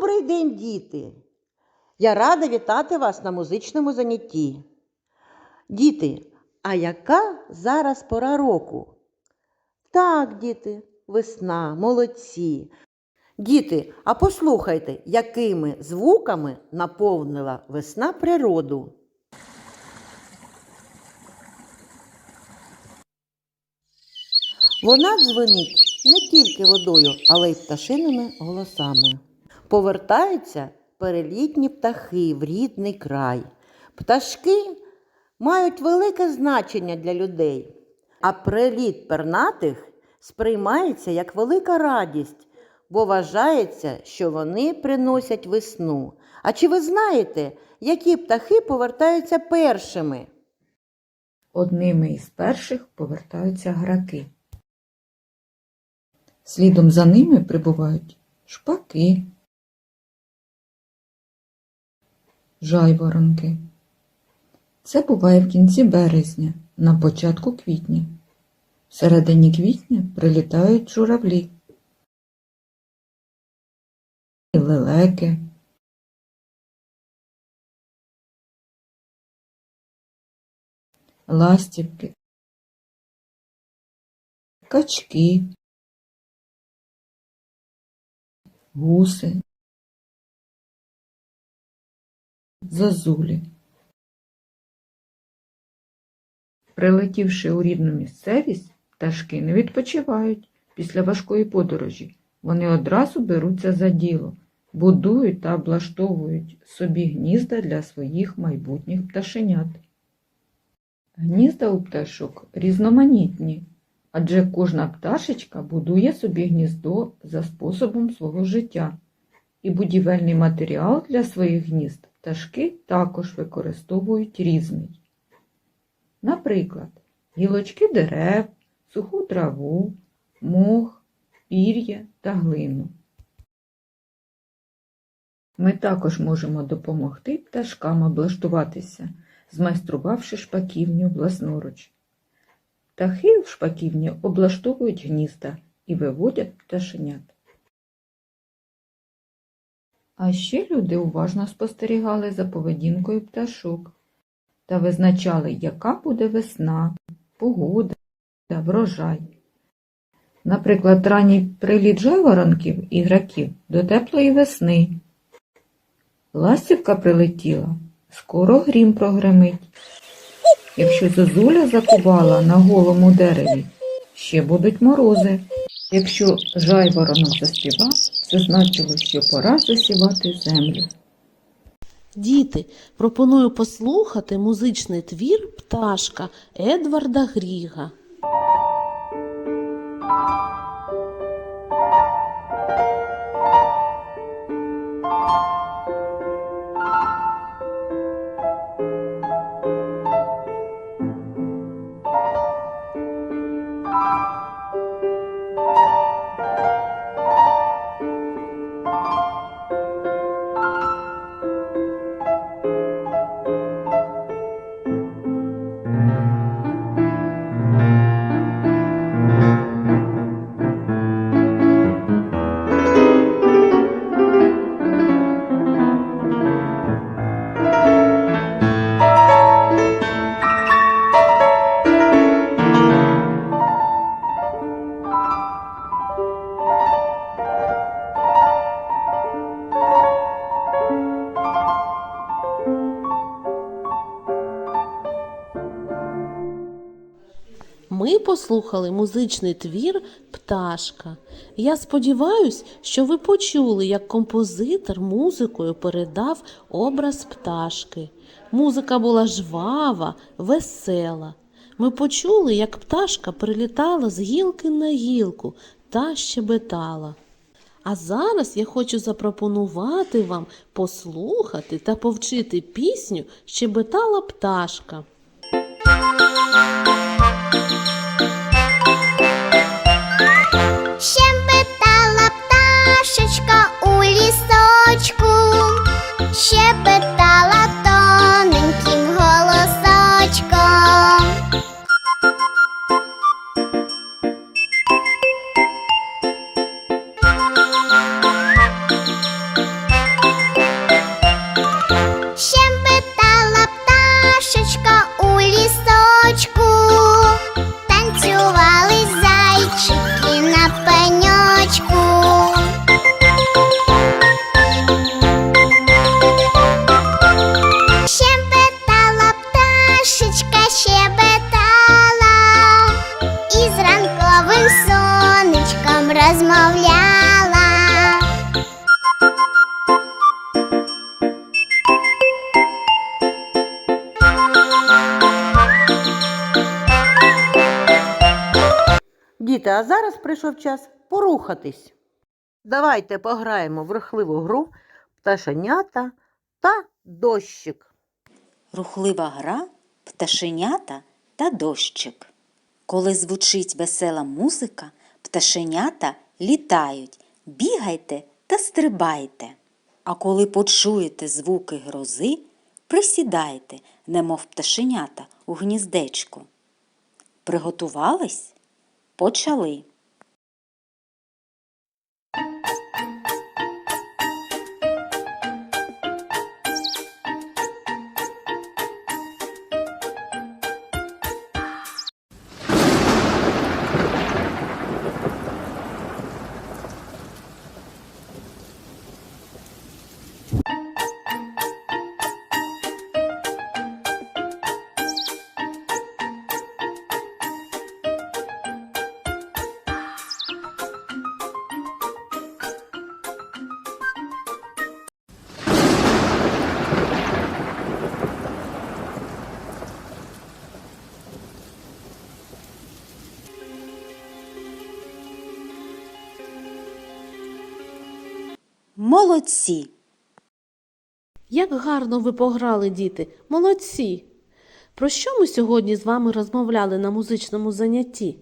Добрий день, діти! Я рада вітати вас на музичному занятті. Діти, а яка зараз пора року? Так, діти, весна, молодці. Діти, а послухайте, якими звуками наповнила весна природу. Вона дзвонить не тільки водою, але й пташиними голосами. Повертаються перелітні птахи в рідний край. Пташки мають велике значення для людей, а приліт пернатих сприймається як велика радість, бо вважається, що вони приносять весну. А чи ви знаєте, які птахи повертаються першими? Одними із перших повертаються граки. Слідом за ними прибувають шпаки, жайворонки. Це буває в кінці березня, на початку квітня. В середині квітня прилітають журавлі, лелеки, ластівки, качки, гуси, зозулі. Прилетівши у рідну місцевість, пташки не відпочивають після важкої подорожі. Вони одразу беруться за діло, будують та облаштовують собі гнізда для своїх майбутніх пташенят. Гнізда у пташок різноманітні, адже кожна пташечка будує собі гніздо за способом свого життя, і будівельний матеріал для своїх гнізд пташки також використовують різний. Наприклад, гілочки дерев, суху траву, мох, пір'я та глину. Ми також можемо допомогти пташкам облаштуватися, змайструвавши шпаківню власноруч. Птахи в шпаківні облаштовують гнізда і виводять пташенят. А ще люди уважно спостерігали за поведінкою пташок та визначали, яка буде весна, погода та врожай. Наприклад, ранній приліт жайворонків і граків до теплої весни. Ластівка прилетіла, скоро грім прогремить. Якщо зозуля закувала на голому дереві, ще будуть морози. Якщо жайворонок заспівав, це значило, що пора засівати землю. Діти, пропоную послухати музичний твір Пташка Едварда Гріга. Ми послухали музичний твір Пташка. Я сподіваюся, що ви почули, як композитор музикою передав образ пташки. Музика була жвава, весела. Ми почули, як пташка прилітала з гілки на гілку та щебетала. А зараз я хочу запропонувати вам послухати та повчити пісню Щебетала пташка. Щебетала питала голосочком. А зараз прийшов час порухатись. Давайте пограємо в рухливу гру пташенята та дощик. Рухлива гра, пташенята та дощик. Коли звучить весела музика, пташенята літають, бігайте та стрибайте. А коли почуєте звуки грози, присідайте, немов пташенята у гніздечку. Приготувались? Почали. Молодці! Як гарно ви пограли, діти, молодці! Про що ми сьогодні з вами розмовляли на музичному занятті?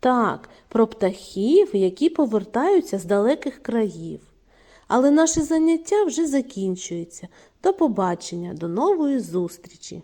Так, про птахів, які повертаються з далеких країв. Але наше заняття вже закінчується. До побачення, до нової зустрічі!